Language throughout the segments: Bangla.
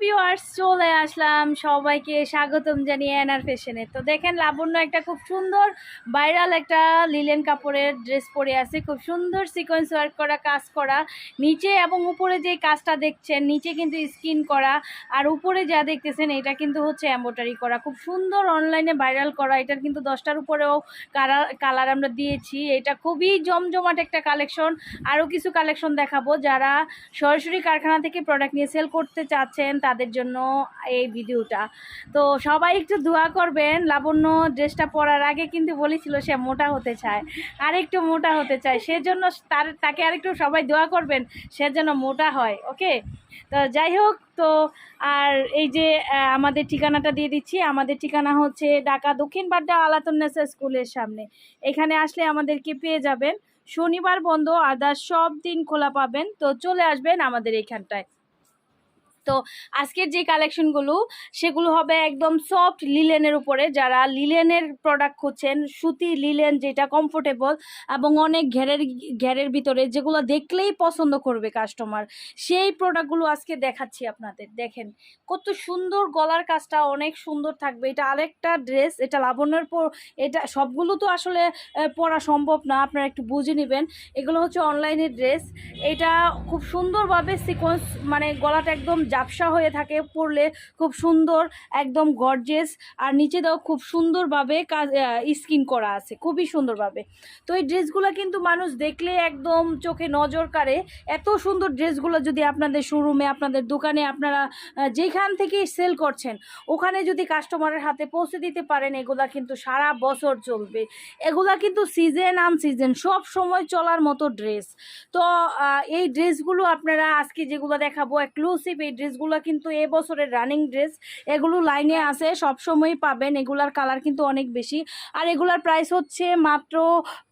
ভিউয়ার্স চলে আসলাম। সবাইকে স্বাগতম জানিয়ে এনার ফ্যাশনে তো দেখেন, লাবণ্য একটা খুব সুন্দর ভাইরাল একটা লিলেন কাপড়ের ড্রেস পরে আছে। খুব সুন্দর সিকোয়েন্স ওয়ার্ক করা, কাজ করা। নিচে এবং উপরে যে কাজটা দেখছেন, নিচে কিন্তু স্কিন করা। আর উপরে যা দেখতেছেন, এটা কিন্তু হচ্ছে এম্বোটারি করা। খুব সুন্দর অনলাইনে ভাইরাল করা। এটার কিন্তু দশটার উপরেও কালার কালার আমরা দিয়েছি। এটা খুবই জমজমাট একটা কালেকশন আরও কিছু কালেকশন দেখাবো। যারা সরাসরি কারখানা থেকে প্রোডাক্ট নিয়ে সেল করতে চাচ্ছেন তাদের জন্য এই ভিডিওটা। তো সবাই একটু দোয়া করবেন, লাবণ্য ড্রেসটা পরার আগে কিন্তু বলেছিল সে মোটা হতে চায় আর একটু মোটা হতে চায়, সেজন্য তার, তাকে আরেকটু সবাই দোয়া করবেন সে যেন মোটা হয়, ওকে? তো যাই হোক, তো আর এই যে আমাদের ঠিকানাটা দিয়ে দিচ্ছি, আমাদের ঠিকানা হচ্ছে ঢাকা দক্ষিণ বাড্ডা আলাতুন্নেসা স্কুলের সামনে। এখানে আসলে আমাদেরকে পেয়ে যাবেন, শনিবার বন্ধ, আদার্স সব দিন খোলা পাবেন, তো চলে আসবেন আমাদের এইখানটায় তো আজকের যে কালেকশনগুলো সেগুলো হবে একদম সফট লিলেনের উপরে। যারা লিলেনের প্রোডাক্ট খুঁজছেন, সুতি লিলেন যেটা কমফোর্টেবল এবং অনেক ঘেরের ঘেরের ভিতরে যেগুলো দেখলেই পছন্দ করবে কাস্টমার সেই প্রোডাক্টগুলো আজকে দেখাচ্ছি আপনাদের। দেখেন, কত সুন্দর গলার কাজটা, অনেক সুন্দর থাকবে। এটা আরেকটা ড্রেস এটা লাবণ্যের পর, এটা সবগুলো তো আসলে পরা সম্ভব না, আপনারা একটু বুঝে নেবেন। এগুলো হচ্ছে অনলাইনের ড্রেস এটা খুব সুন্দরভাবে সিকোয়েন্স মানে গলাটা একদম জাপসা হয়ে থাকে পরলে খুব সুন্দর, একদম গর্জেস আর নিচে দাও খুব সুন্দরভাবে কাজ স্কিন করা আছে, খুবই সুন্দরভাবে। তো এই ড্রেসগুলো কিন্তু মানুষ দেখলে একদম চোখে নজর কাড়ে। এত সুন্দর ড্রেসগুলো যদি আপনাদের শোরুমে আপনাদের দোকানে আপনারা যেখান থেকে সেল করছেন, ওখানে যদি কাস্টমারের হাতে পৌঁছে দিতে পারেন, এগুলা কিন্তু সারা বছর চলবে। এগুলা কিন্তু সিজন আন সিজন সব সময় চলার মতো ড্রেস তো এই ড্রেসগুলো আপনারা আজকে যেগুলো দেখাবো এক্সক্লুসিভ এই ড্রেসগুলো কিন্তু এ বছরের রানিং ড্রেস এগুলো লাইনে আছে, সবসময়ই পাবেন। এগুলার কালার কিন্তু অনেক বেশি। আর এগুলার প্রাইস হচ্ছে মাত্র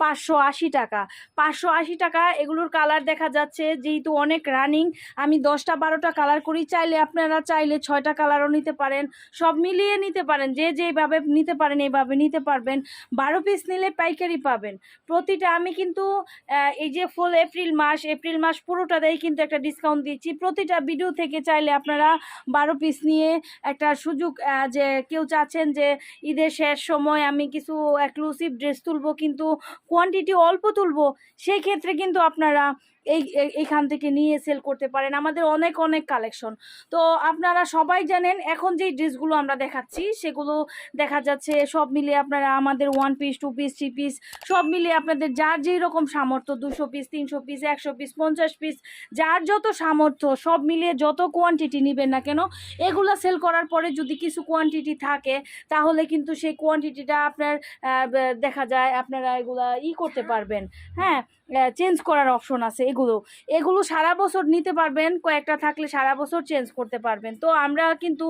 পাঁচশো আশি টাকা। পাঁচশো আশি টাকা, এগুলোর কালার দেখা যাচ্ছে, যেহেতু অনেক রানিং আমি দশটা বারোটা কালার করি, চাইলে আপনারা চাইলে ছয়টা কালারও নিতে পারেন। সব মিলিয়ে নিতে পারেন, যে যেভাবে নিতে পারেন এইভাবে নিতে পারবেন। বারো পিস নিলে পাইকারি পাবেন। প্রতিটা আমি কিন্তু এই যে ফুল এপ্রিল মাস এপ্রিল মাস পুরোটাতেই কিন্তু একটা ডিসকাউন্ট দিচ্ছি। প্রতিটা ভিডিও থেকে চাইলে আপনারা বারো পিস নিয়ে একটা সুযোগ যে কেউ চাচ্ছেন যে ঈদের শেষ সময় আমি কিছু এক্সক্লুসিভ ড্রেস তুলবো, কিন্তু কোয়ান্টিটি অল্প তুলবো, সেই ক্ষেত্রে কিন্তু আপনারা এই, এই- এইখান থেকে নিয়ে সেল করতে পারেন। আমাদের অনেক অনেক কালেকশন তো আপনারা সবাই জানেন, এখন যেই ড্রেসগুলো আমরা দেখাচ্ছি, সেগুলো দেখা যাচ্ছে সব মিলিয়ে আপনারা আমাদের one piece two piece three piece সব মিলিয়ে আপনাদের যার যেই রকম সামর্থ্য, দুশো পিস তিনশো পিস একশো পিস পঞ্চাশ পিস যার যত সামর্থ্য, সব মিলিয়ে যত কোয়ান্টিটি নেবেন না কেন, এগুলো সেল করার পরে যদি কিছু কোয়ান্টিটি থাকে, তাহলে কিন্তু সেই কোয়ান্টিটিটা আপনার দেখা যায়, আপনারা এগুলা ই করতে পারবেন। হ্যাঁ চেঞ্জ করার অপশন আছে। এগুলো এগুলো সারা বছর নিতে পারবেন, কয়েকটা থাকলে সারা বছর চেঞ্জ করতে পারবেন। তো আমরা কিন্তু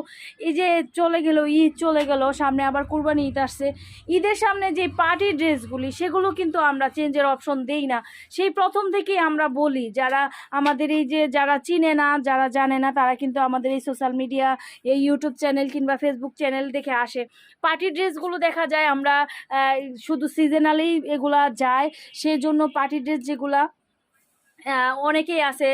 এই যে চলে গেল, ঈদ চলে গেল, সামনে আবার কুরবানি ঈদ আসছে, ঈদের সামনে যে পার্টি ড্রেসগুলি সেগুলো কিন্তু আমরা চেঞ্জের অপশন দেই না। সেই প্রথম থেকেই আমরা বলি, যারা আমাদের এই যে যারা চিনে না, যারা জানে না, তারা কিন্তু আমাদের এই সোশ্যাল মিডিয়া এই ইউটিউব চ্যানেল কিংবা ফেসবুক চ্যানেল দেখে আসে। পার্টি ড্রেসগুলো দেখা যায়, আমরা শুধু সিজনালি এগুলা যায় সেই জন্য পার্টি ড্রেস যেগুলা অনেকেই আছে।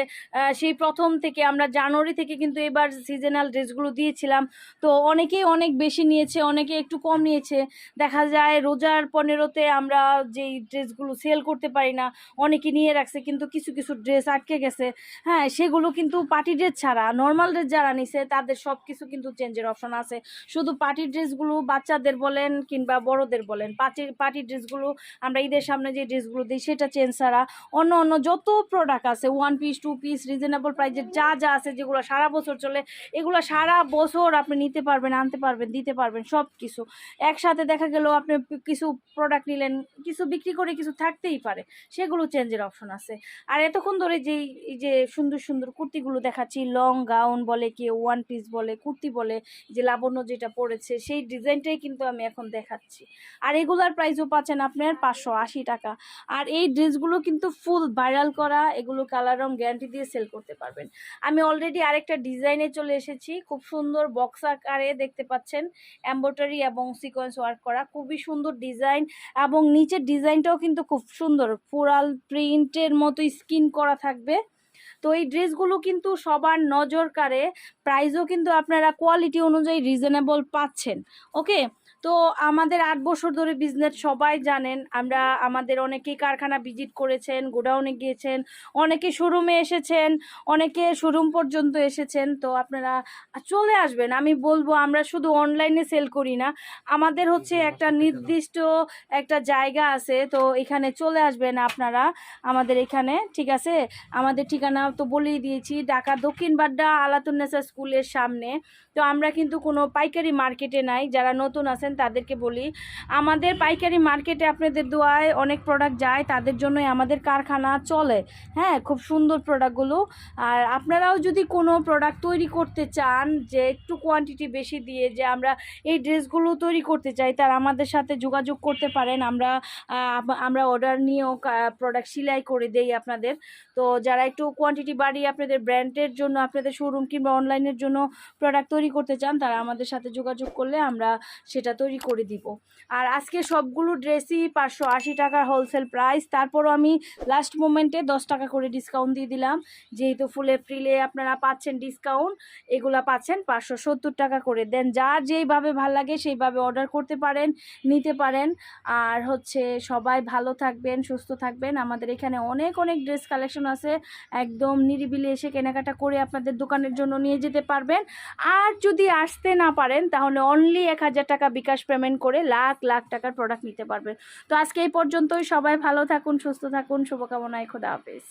সেই প্রথম থেকে আমরা জানুয়ারি থেকে কিন্তু এবার সিজনাল ড্রেসগুলো দিয়েছিলাম। তো অনেকেই অনেক বেশি নিয়েছে, অনেকে একটু কম নিয়েছে। দেখা যায় রোজার পনেরোতে আমরা যেই ড্রেসগুলো সেল করতে পারি না, অনেকে নিয়ে রাখছে কিন্তু কিছু কিছু ড্রেস আটকে গেছে। হ্যাঁ সেগুলো কিন্তু পার্টি ড্রেস ছাড়া নর্মাল ড্রেস যারা নিছে তাদের সব কিছু কিন্তু চেঞ্জের অপশন আছে। শুধু পার্টি ড্রেসগুলো বাচ্চাদের বলেন কিংবা বড়দের বলেন পার্টি পার্টি ড্রেসগুলো আমরা ঈদের সামনে যে ড্রেসগুলো দিই সেটা চেঞ্জ ছাড়া অন্য অন্য যত প্রোডাক্ট আছে one piece two piece reasonable প্রাইজের যা যা আছে, যেগুলো সারা বছর চলে, এগুলো সারা বছর আপনি নিতে পারবেন, আনতে পারবেন, দিতে পারবেন, সব কিছু। একসাথে দেখা গেল আপনি কিছু প্রোডাক্ট নিলেন, কিছু বিক্রি করে কিছু থাকতেই পারে, সেগুলো চেঞ্জের অপশন আছে। আর এতক্ষণ ধরে যেই, এই যে সুন্দর সুন্দর কুর্তিগুলো দেখাচ্ছি লং গাউন বলে কি ওয়ান পিস বলে, কুর্তি বলে, যে লাবণ্য যেটা পড়েছে সেই ডিজাইনটাই কিন্তু আমি এখন দেখাচ্ছি। আর এগুলার প্রাইসও পাচ্ছেন আপনার পাঁচশো আশি টাকা। আর এই ড্রেসগুলো কিন্তু ফুল ভাইরাল করা এগুলো কালার রং গ্যারান্টি দিয়ে সেল করতে পারবেন। আমি অলরেডি আরেকটা ডিজাইনে চলে এসেছি। খুব সুন্দর বক্স আকারে দেখতে পাচ্ছেন। এম্ব্রয়ডারি এবং সিকোয়েন্স ওয়ার্ক করা। খুবই সুন্দর ডিজাইন এবং নিচের ডিজাইনটাও কিন্তু খুব সুন্দর। ফুরাল প্রিন্টের মতো স্কিন করা থাকবে। তো এই ড্রেসগুলো কিন্তু সবার নজর কাড়ে প্রাইসও কিন্তু আপনারা কোয়ালিটি অনুযায়ী রিজনেবল পাচ্ছেন ওকে তো আমাদের আট বছর ধরে বিজনেস সবাই জানেন আমরা আমাদের অনেকেই কারখানা ভিজিট করেছেন গোডাউনে গিয়েছেন অনেকে শোরুমে এসেছেন অনেকে শোরুম পর্যন্ত এসেছেন তো আপনারা চলে আসবেন। আমি বলব আমরা শুধু অনলাইনে সেল করি না আমাদের হচ্ছে একটা নির্দিষ্ট একটা জায়গা আছে তো এখানে চলে আসবেন আপনারা আমাদের এখানে ঠিক আছে? আমাদের ঠিকানা তো বলেই দিয়েছি, ঢাকা দক্ষিণ বাড্ডা আলাতুন্নেসা স্কুলের সামনে। তো আমরা কিন্তু কোনো পাইকারি মার্কেটে নাই, যারা নতুন আছেন তাদেরকে বলি, আমাদের পাইকারি মার্কেটে আপনাদের দোয়ায় অনেক প্রোডাক্ট যায়, তাদের জন্যই আমাদের কারখানা চলে। হ্যাঁ খুব সুন্দর প্রোডাক্টগুলো আর আপনারাও যদি কোনো প্রোডাক্ট তৈরি করতে চান, যে একটু কোয়ান্টিটি বেশি দিয়ে যে আমরা এই ড্রেসগুলো তৈরি করতে চাই, তার আমাদের সাথে যোগাযোগ করতে পারেন। আমরা আমরা অর্ডার নিয়েও প্রোডাক্ট সেলাই করে দেই আপনাদের। তো যারা একটু কোয়ান্টিটি বাড়িয়ে আপনাদের ব্র্যান্ডের জন্য, আপনাদের শোরুম কিংবা অনলাইনের জন্য প্রোডাক্ট তৈরি করতে চান, তারা আমাদের সাথে যোগাযোগ করলে আমরা সেটা তৈরি করে দিব। আর আজকে সবগুলো ড্রেসই পাঁচশো আশি টাকার হোলসেল প্রাইস তারপরও আমি লাস্ট মোমেন্টে দশ টাকা করে ডিসকাউন্ট দিয়ে দিলাম। যেহেতু ফুল এপ্রিলে আপনারা পাচ্ছেন ডিসকাউন্ট এগুলা পাচ্ছেন পাঁচশো সত্তর টাকা করে। দেন যার যেইভাবে ভালো লাগে সেইভাবে অর্ডার করতে পারেন, নিতে পারেন। আর হচ্ছে সবাই ভালো থাকবেন, সুস্থ থাকবেন। আমাদের এখানে অনেক অনেক ড্রেস কালেকশন আছে। একদম নিরিবিলি এসে কেনাকাটা করে আপনাদের দোকানের জন্য নিয়ে যেতে পারবেন। আর যদি আসতে না পারেন, তাহলে অনলি এক হাজার টাকা বিকাশ পেমেন্ট করে লাখ লাখ টাকার প্রোডাক্ট নিতে পারবেন। তো আজকে এই পর্যন্তই। সবাই ভালো থাকুন, সুস্থ থাকুন। শুভকামনায় খোদা হাফেজ।